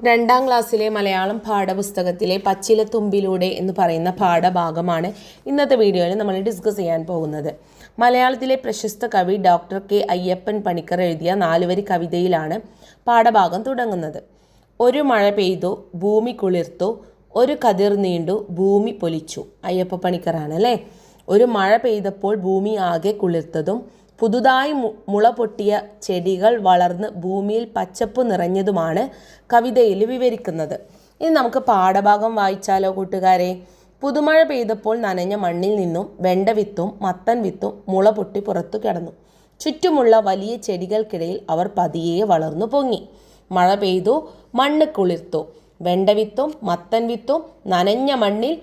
രണ്ടാം ക്ലാസ്സിലെ മലയാളം പാഠപുസ്തകത്തിലെ പച്ചിലത്തുമ്പിലൂടെ എന്ന് പറയുന്ന പാഠഭാഗമാണ് ഇന്നത്തെ വീഡിയോയിൽ നമ്മൾ ഡിസ്കസ് ചെയ്യാൻ പോകുന്നത്. മലയാളത്തിലെ പ്രശസ്ത കവി ഡോക്ടർ കെ അയ്യപ്പൻ പണിക്കർ എഴുതിയ നാലുവരി കവിതയിലാണ് പാഠഭാഗം തുടങ്ങുന്നത്. ഒരു മഴ പെയ്തു ഭൂമി കുളിർത്തു ഒരു കതിർ നീണ്ടു ഭൂമി പൊലിച്ചു. അയ്യപ്പ പണിക്കറാണ് അല്ലേ? ഒരു മഴ പെയ്തപ്പോൾ ഭൂമി ആകെ കുളിർത്തതും പുതുതായി മുള പൊട്ടിയ ചെടികൾ വളർന്ന് ഭൂമിയിൽ പച്ചപ്പ് നിറഞ്ഞതുമാണ് കവിതയിൽ വിവരിക്കുന്നത്. ഇനി നമുക്ക് പാഠഭാഗം വായിച്ചാലോ കൂട്ടുകാരെ? പുതുമഴ പെയ്തപ്പോൾ നനഞ്ഞ മണ്ണിൽ നിന്നും വെണ്ട വിത്തും മത്തൻ വിത്തും മുള പൊട്ടി പുറത്തു കിടന്നു. ചുറ്റുമുള്ള വലിയ ചെടികൾക്കിടയിൽ അവർ പതിയെ വളർന്നു പൊങ്ങി. മഴ പെയ്തു മണ്ണ് കുളിർത്തു. വെണ്ട വിത്തും മത്തൻ വിത്തും നനഞ്ഞ മണ്ണിൽ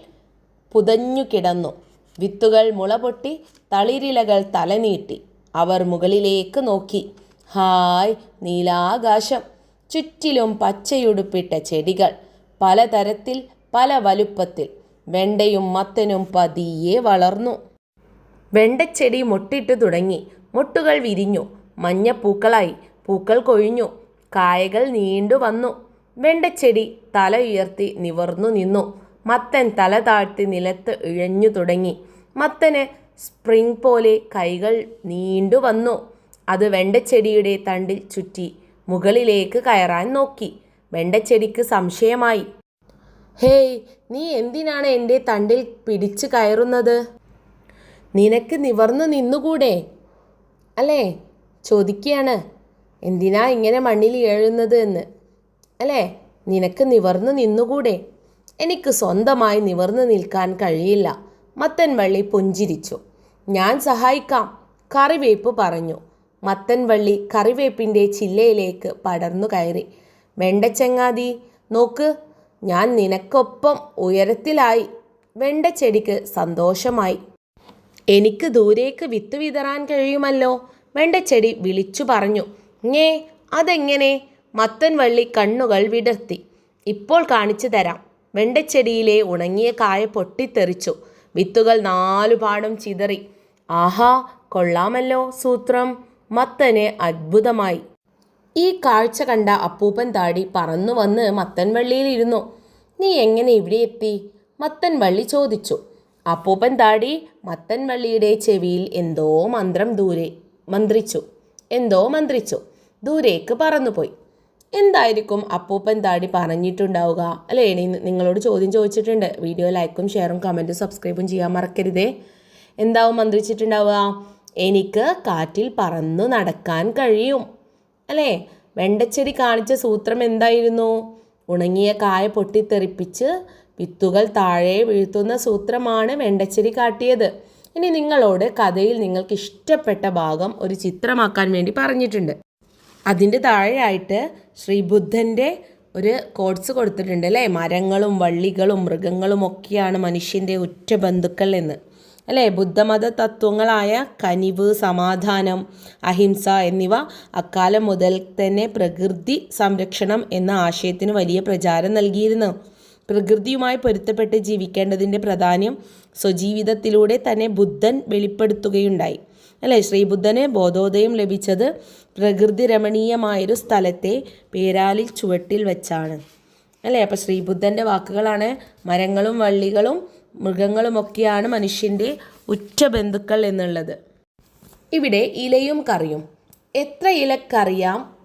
പുതഞ്ഞു കിടന്നു. വിത്തുകൾ മുള പൊട്ടി തളിരിലകൾ തലനീട്ടി അവർ മുകളിലേക്ക് നോക്കി. ഹായ് നീലാകാശം. ചുറ്റിലും പച്ചയുടുപ്പിട്ട ചെടികൾ പലതരത്തിൽ പല വലുപ്പത്തിൽ. വെണ്ടയും മത്തനും പതിയെ വളർന്നു. വെണ്ടച്ചെടി മൊട്ടിട്ടു തുടങ്ങി. മുട്ടുകൾ വിരിഞ്ഞു. മഞ്ഞപ്പൂക്കളായി പൂക്കൾ കൊഴിഞ്ഞു. കായകൾ നീണ്ടു വന്നു. വെണ്ടച്ചെടി തല ഉയർത്തി നിവർന്നു നിന്നു. മത്തൻ തല താഴ്ത്തി നിലത്ത് ഇഴഞ്ഞു തുടങ്ങി. മത്തന് സ്പ്രിംഗ് പോലെ കൈകൾ നീണ്ടു വന്നു. അത് വെണ്ടച്ചെടിയുടെ തണ്ടിൽ ചുറ്റി മുകളിലേക്ക് കയറാൻ നോക്കി. വെണ്ടച്ചെടിക്ക് സംശയമായി. ഹേയ് നീ എന്തിനാണ് എന്റെ തണ്ടിൽ പിടിച്ചു കയറുന്നത്? നിനക്ക് നിവർന്നു നിന്നുകൂടെ? അല്ലേ? ചോദിക്കുകയാണ്. എന്തിനാ ഇങ്ങനെ മണ്ണിൽ എഴുന്നത് എന്ന്? അല്ലേ? നിനക്ക് നിവർന്നു നിന്നുകൂടെ? എനിക്ക് സ്വന്തമായി നിവർന്നു നിൽക്കാൻ കഴിയില്ല. മത്തൻ വള്ളി പുഞ്ചിരിച്ചു. ഞാൻ സഹായിക്കാം കറിവേപ്പ് പറഞ്ഞു. മത്തൻവള്ളി കറിവേപ്പിന്റെ ചില്ലയിലേക്ക് പടർന്നു കയറി. വെണ്ടച്ചങ്ങാതി നോക്ക് ഞാൻ നിനക്കൊപ്പം ഉയരത്തിലായി. വെണ്ടച്ചെടിക്ക് സന്തോഷമായി. എനിക്ക് ദൂരേക്ക് വിത്ത് വിതറാൻ കഴിയുമല്ലോ? വെണ്ടച്ചെടി വിളിച്ചു പറഞ്ഞു. ഞേ അതെങ്ങനെ? മത്തൻവള്ളി കണ്ണുകൾ വിടർത്തി. ഇപ്പോൾ കാണിച്ചു തരാം. വെണ്ടച്ചെടിയിലെ ഉണങ്ങിയ കായ പൊട്ടിത്തെറിച്ചു. വിത്തുകൾ നാലുപാടും ചിതറി. ആഹാ കൊള്ളാമല്ലോ സൂത്രം. മത്തനെ അത്ഭുതമായി. ഈ കാഴ്ച കണ്ട അപ്പൂപ്പൻ താടി പറന്നു വന്ന് മത്തൻ വള്ളിയിലിരുന്നു. നീ എങ്ങനെ ഇവിടെ എത്തി? മത്തൻ വള്ളി ചോദിച്ചു. അപ്പൂപ്പൻ താടി മത്തൻ വള്ളിയുടെ ചെവിയിൽ എന്തോ മന്ത്രം ദൂരെ മന്ത്രിച്ചു. എന്തോ മന്ത്രിച്ചു. ദൂരേക്ക് പറന്നുപോയി. എന്തായിരിക്കും? അപ്പൂപ്പൻ താടി പറഞ്ഞിട്ടുണ്ടാവുക. അല്ലേ ഇനി നിങ്ങളോട് ചോദ്യം ചോദിച്ചിട്ടുണ്ട്. വീഡിയോ ലൈക്കും ഷെയറും കമന്റും സബ്സ്ക്രൈബും ചെയ്യാൻ മറക്കരുതേ. എന്താവും മന്ത്രിച്ചിട്ടുണ്ടാവുക? എനിക്ക് കാറ്റിൽ പറന്നു നടക്കാൻ കഴിയും. അല്ലേ വെണ്ടച്ചെടി കാണിച്ച സൂത്രം എന്തായിരുന്നു? ഉണങ്ങിയ കായ പൊട്ടിത്തെറിപ്പിച്ച് വിത്തുകൾ താഴെ വീഴ്ത്തുന്ന സൂത്രമാണ് വെണ്ടച്ചെടി കാട്ടിയത്. ഇനി നിങ്ങളോട് കഥയിൽ നിങ്ങൾക്ക് ഇഷ്ടപ്പെട്ട ഭാഗം ഒരു ചിത്രമാക്കാൻ വേണ്ടി പറഞ്ഞിട്ടുണ്ട്. അതിന്റെ താഴെയായിട്ട് ശ്രീബുദ്ധന്റെ ഒരു കോഡ്സ് കൊടുത്തിട്ടുണ്ട് അല്ലേ? മരങ്ങളും വള്ളികളും മൃഗങ്ങളും ഒക്കെയാണ് മനുഷ്യന്റെ ഉറ്റ ബന്ധുക്കൾ എന്ന്. അല്ലേ? ബുദ്ധമത തത്വങ്ങളായ കനിവ് സമാധാനം അഹിംസ എന്നിവ അക്കാലം മുതൽ തന്നെ പ്രകൃതി സംരക്ഷണം എന്ന ആശയത്തിന് വലിയ പ്രചാരം നൽകിയിരുന്നു. പ്രകൃതിയുമായി പൊരുത്തപ്പെട്ട് ജീവിക്കേണ്ടതിന്റെ പ്രാധാന്യം സ്വജീവിതത്തിലൂടെ തന്നെ ബുദ്ധൻ വെളിപ്പെടുത്തുകയുണ്ടായി. അല്ലേ? ശ്രീബുദ്ധന് ബോധോദയം ലഭിച്ചത് പ്രകൃതി രമണീയമായൊരു സ്ഥലത്തെ പേരാലിൽ ചുവട്ടിൽ വെച്ചാണ്. അല്ലേ? അപ്പോൾ ശ്രീബുദ്ധന്റെ വാക്കുകളാണ് മരങ്ങളും വള്ളികളും മൃഗങ്ങളുമൊക്കെയാണ് മനുഷ്യന്റെ ഉറ്റ ബന്ധുക്കൾ എന്നുള്ളത്. ഇവിടെ ഇലയും കറിയും. എത്ര ഇലക്കറിയാം?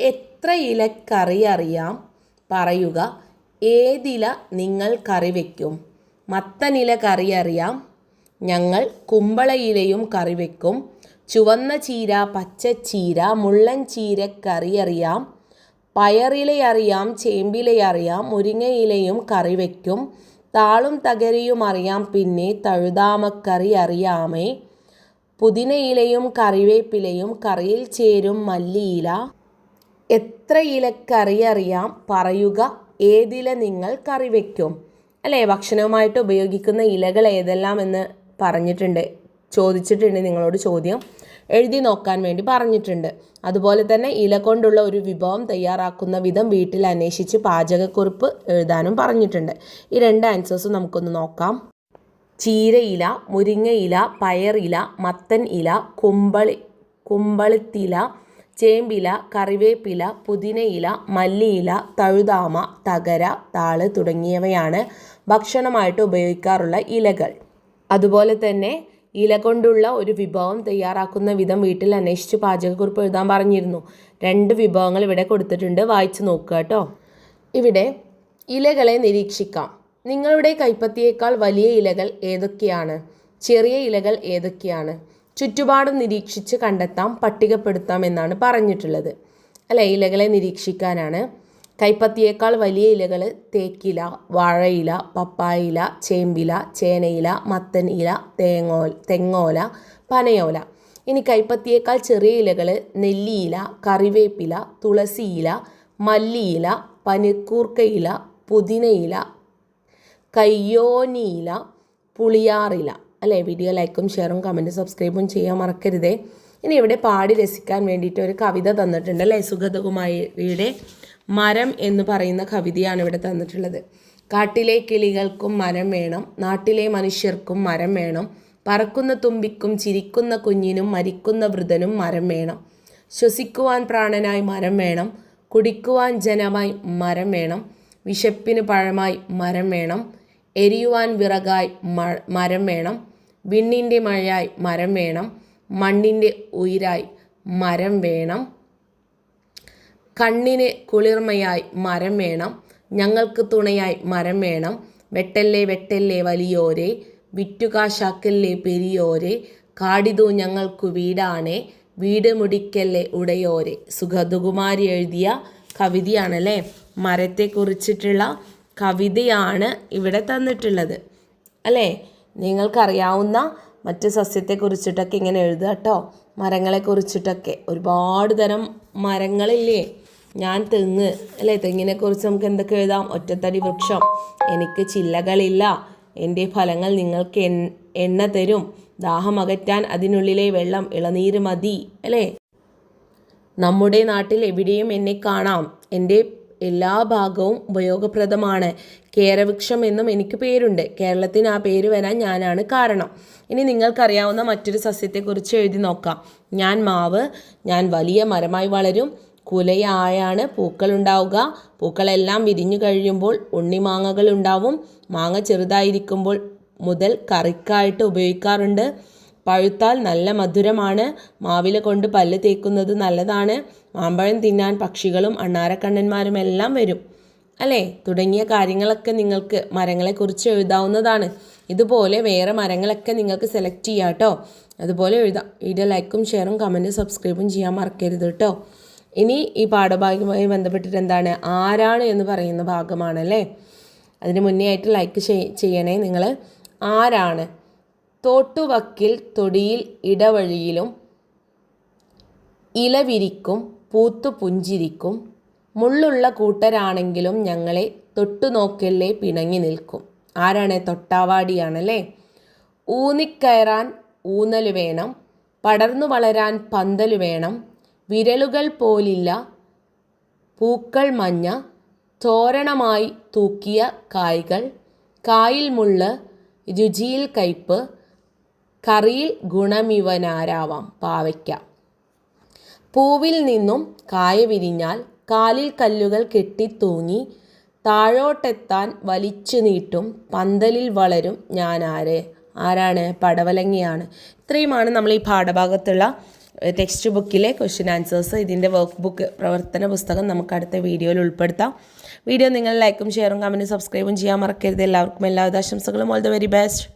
എത്ര ഇലക്കറി അറിയാം? പറയുക ഏതില നിങ്ങൾ കറി വയ്ക്കും മത്തനില കറി അറിയാം ഞങ്ങൾ കുമ്പളയിലയും കറി വെക്കും. ചുവന്ന ചീര പച്ചച്ചീര മുള്ളൻ ചീര കറി അറിയാം പയറിലയറിയാം ചേമ്പിലയറിയാം മുരിങ്ങയിലയും കറി വയ്ക്കും താളും തകരിയും അറിയാം പിന്നെ തഴുതാമക്കറി അറിയാമേ. പുതിനയിലയും കറിവേപ്പിലയും കറിയിൽ ചേരും മല്ലിയില. എത്ര ഇലക്കറി അറിയാം? പറയുക ഏതില നിങ്ങൾ കറി വയ്ക്കും അല്ലേ? ഭക്ഷണവുമായിട്ട് ഉപയോഗിക്കുന്ന ഇലകൾ ഏതെല്ലാം എന്ന് പറഞ്ഞിട്ടുണ്ട്. ചോദിച്ചിട്ടുണ്ട് നിങ്ങളോട് ചോദ്യം. എഴുതി നോക്കാൻ വേണ്ടി പറഞ്ഞിട്ടുണ്ട്. അതുപോലെ തന്നെ ഇല കൊണ്ടുള്ള ഒരു വിഭവം തയ്യാറാക്കുന്ന വിധം വീട്ടിൽ അന്വേഷിച്ച് പാചകക്കുറിപ്പ് എഴുതാനും പറഞ്ഞിട്ടുണ്ട്. ഈ രണ്ട് ആൻസേഴ്സും നമുക്കൊന്ന് നോക്കാം. ചീരയില മുരിങ്ങയില പയറില മത്തൻ ഇല കുമ്പളി കുമ്പളത്തില ചേമ്പില കറിവേപ്പില പുതിനയില മല്ലിയില തഴുതാമ തകര താൾ തുടങ്ങിയവയാണ് ഭക്ഷണമായിട്ട് ഉപയോഗിക്കാറുള്ള ഇലകൾ. അതുപോലെ തന്നെ ഇല കൊണ്ടുള്ള ഒരു വിഭവം തയ്യാറാക്കുന്ന വിധം വീട്ടിൽ അന്വേഷിച്ച് പാചകക്കുറിപ്പ് എഴുതാൻ പറഞ്ഞിരുന്നു. രണ്ട് വിഭവങ്ങൾ ഇവിടെ കൊടുത്തിട്ടുണ്ട്. വായിച്ചു നോക്കുക കേട്ടോ. ഇവിടെ ഇലകളെ നിരീക്ഷിക്കാം. നിങ്ങളുടെ കൈപ്പത്തിയേക്കാൾ വലിയ ഇലകൾ ഏതൊക്കെയാണ്? ചെറിയ ഇലകൾ ഏതൊക്കെയാണ്? ചുറ്റുപാടും നിരീക്ഷിച്ച് കണ്ടെത്താം പട്ടികപ്പെടുത്താം എന്നാണ് പറഞ്ഞിട്ടുള്ളത്. അല്ലെ? ഇലകളെ നിരീക്ഷിക്കാനാണ്. കൈപ്പത്തിയേക്കാൾ വലിയ ഇലകൾ തേക്കില വാഴയില പപ്പായില ചേമ്പില ചേനയില മത്തൻ ഇല തേങ്ങോ തെങ്ങോല പനയോല. ഇനി കൈപ്പത്തിയേക്കാൾ ചെറിയ ഇലകൾ നെല്ലിയില കറിവേപ്പില തുളസിയില മല്ലിയില പനിക്കൂർക്കയില പുതിനയില കയ്യോനിയില പുളിയാറില. അല്ലേ? വീഡിയോ ലൈക്കും ഷെയറും കമന്റും സബ്സ്ക്രൈബും ചെയ്യാൻ മറക്കരുതേ. ഇനി ഇവിടെ പാടി രസിക്കാൻ വേണ്ടിയിട്ട് ഒരു കവിത തന്നിട്ടുണ്ട് അല്ലേ? സുഗതകുമാരിയുടെ മരം എന്ന് പറയുന്ന കവിതയാണ് ഇവിടെ തന്നിട്ടുള്ളത്. കാട്ടിലെ കിളികൾക്കും മരം വേണം നാട്ടിലെ മനുഷ്യർക്കും മരം വേണം പറക്കുന്ന തുമ്പിക്കും ചിരിക്കുന്ന കുഞ്ഞിനും മരിക്കുന്ന വൃതനും മരം വേണം. ശ്വസിക്കുവാൻ പ്രാണനായി മരം വേണം കുടിക്കുവാൻ ജനമായി മരം വേണം വിശപ്പിന് പഴമായി മരം വേണം എരിയുവാൻ വിറകായി മരം വേണം വിണ്ണിന്റെ മഴയായി മരം വേണം മണ്ണിന്റെ ഉയിരായി മരം വേണം. കണ്ണിന് കുളിർമയായി മരം വേണം. ഞങ്ങൾക്ക് തുണയായി മരം വേണം. വെട്ടല്ലേ വെട്ടല്ലേ വലിയോരെ. വിറ്റുകാശാക്കല്ലേ പെരിയോരെ. കാടിതു ഞങ്ങൾക്കു വീടാണേ. വീട് മുടിക്കല്ലേ ഉടയോരെ. സുഗതകുമാരി എഴുതിയ കവിതയാണല്ലേ? മരത്തെക്കുറിച്ചിട്ടുള്ള കവിതയാണ് ഇവിടെ തന്നിട്ടുള്ളത്. അല്ലേ? നിങ്ങൾക്കറിയാവുന്ന മറ്റ് സസ്യത്തെക്കുറിച്ചിട്ടൊക്കെ ഇങ്ങനെ എഴുതുക കേട്ടോ. മരങ്ങളെക്കുറിച്ചിട്ടൊക്കെ ഒരുപാട് തരം മരങ്ങളില്ലേ? ഞാൻ തെങ്ങ് അല്ലേ? തെങ്ങിനെക്കുറിച്ച് നമുക്ക് എന്തൊക്കെ എഴുതാം? ഒറ്റത്തടി വൃക്ഷം. എനിക്ക് ചില്ലകളില്ല. എന്റെ ഫലങ്ങൾ നിങ്ങൾക്ക് എണ്ണ തരും. ദാഹമകറ്റാൻ അതിനുള്ളിലെ വെള്ളം ഇളനീര് മതി. അല്ലേ? നമ്മുടെ നാട്ടിൽ എവിടെയും എന്നെ കാണാം. എന്റെ എല്ലാ ഭാഗവും ഉപയോഗപ്രദമാണ്. കേരവൃക്ഷം എന്നും എനിക്ക് പേരുണ്ട്. കേരളത്തിന് ആ പേര് വരാൻ ഞാനാണ് കാരണം. ഇനി നിങ്ങൾക്കറിയാവുന്ന മറ്റൊരു സസ്യത്തെക്കുറിച്ച് എഴുതി നോക്കാം. ഞാൻ മാവ് ഞാൻ വലിയ മരമായി വളരും. കുലയായാണ് പൂക്കൾ ഉണ്ടാവുക പൂക്കളെല്ലാം വിരിഞ്ഞു കഴിയുമ്പോൾ ഉണ്ണിമാങ്ങകൾ ഉണ്ടാവും. മാങ്ങ ചെറുതായിരിക്കുമ്പോൾ മുതൽ കറിക്കായിട്ട് ഉപയോഗിക്കാറുണ്ട്. പഴുത്താൽ നല്ല മധുരമാണ്. മാവില കൊണ്ട് പല്ല് തേക്കുന്നത് നല്ലതാണ്. മാമ്പഴം തിന്നാൻ പക്ഷികളും അണ്ണാരക്കണ്ണന്മാരും എല്ലാം വരും. അല്ലേ? തുടങ്ങിയ കാര്യങ്ങളൊക്കെ നിങ്ങൾക്ക് മരങ്ങളെക്കുറിച്ച് എഴുതാവുന്നതാണ്. ഇതുപോലെ വേറെ മരങ്ങളൊക്കെ നിങ്ങൾക്ക് സെലക്ട് ചെയ്യാം കേട്ടോ അതുപോലെ എഴുതാം. വീഡിയോ ലൈക്കും ഷെയറും കമന്റും സബ്സ്ക്രൈബും ചെയ്യാൻ മറക്കരുത് കേട്ടോ. ഇനി ഈ പാഠഭാഗവുമായി ബന്ധപ്പെട്ടിട്ട് എന്താണ് ആരാണ് എന്ന് പറയുന്ന ഭാഗമാണല്ലേ? അതിന് മുന്നേ ആയിട്ട് ലൈക്ക് ചെയ്യണേ നിങ്ങൾ ആരാണ്? തോട്ടുവക്കിൽ തൊടിയിൽ ഇടവഴിയിലും ഇലവിരിക്കും പൂത്തു പുഞ്ചിരിക്കും മുള്ളുള്ള കൂട്ടരാണെങ്കിലും ഞങ്ങളെ തൊട്ടുനോക്കല്ലേ പിണങ്ങി നിൽക്കും. ആരാണ്? തൊട്ടാവാടിയാണല്ലേ? ഊന്നിക്കയറാൻ ഊന്നൽ വേണം. പടർന്നു വളരാൻ പന്തൽ വേണം. വിരലുകൾ പോലില്ല പൂക്കൾ മഞ്ഞ തോരണമായി തൂക്കിയ കായ്കൾ കായിൽ മുള്ള് രുചിയിൽ കയ്പ് കറിയിൽ ഗുണമിവനാരാവാം പാവയ്ക്ക. പൂവിൽ നിന്നും കായ വിരിഞ്ഞാൽ കാലിൽ കല്ലുകൾ കെട്ടിത്തൂങ്ങി താഴോട്ടെത്താൻ വലിച്ചു നീട്ടും പന്തലിൽ വളരും ഞാനാരെ. ആരാണ്? പടവലങ്ങിയാണ്. ഇത്രയുമാണ് നമ്മൾ ഈ പാഠഭാഗത്തുള്ള ടെക്സ്റ്റ് ബുക്കിലെ ക്വസ്റ്റ്യൻ ആൻസേഴ്സ് ഇതിന്റെ വർക്ക് ബുക്ക് പ്രവർത്തന പുസ്തകം നമുക്ക് അടുത്ത വീഡിയോയിൽ ഉൾപ്പെടുത്താം. വീഡിയോ നിങ്ങൾ ലൈക്കും ഷെയറും കമന്റും സബ്സ്ക്രൈബും ചെയ്യാൻ മറക്കരുത്. എല്ലാവർക്കും എല്ലാവിധ ആശംസകളും. All the very best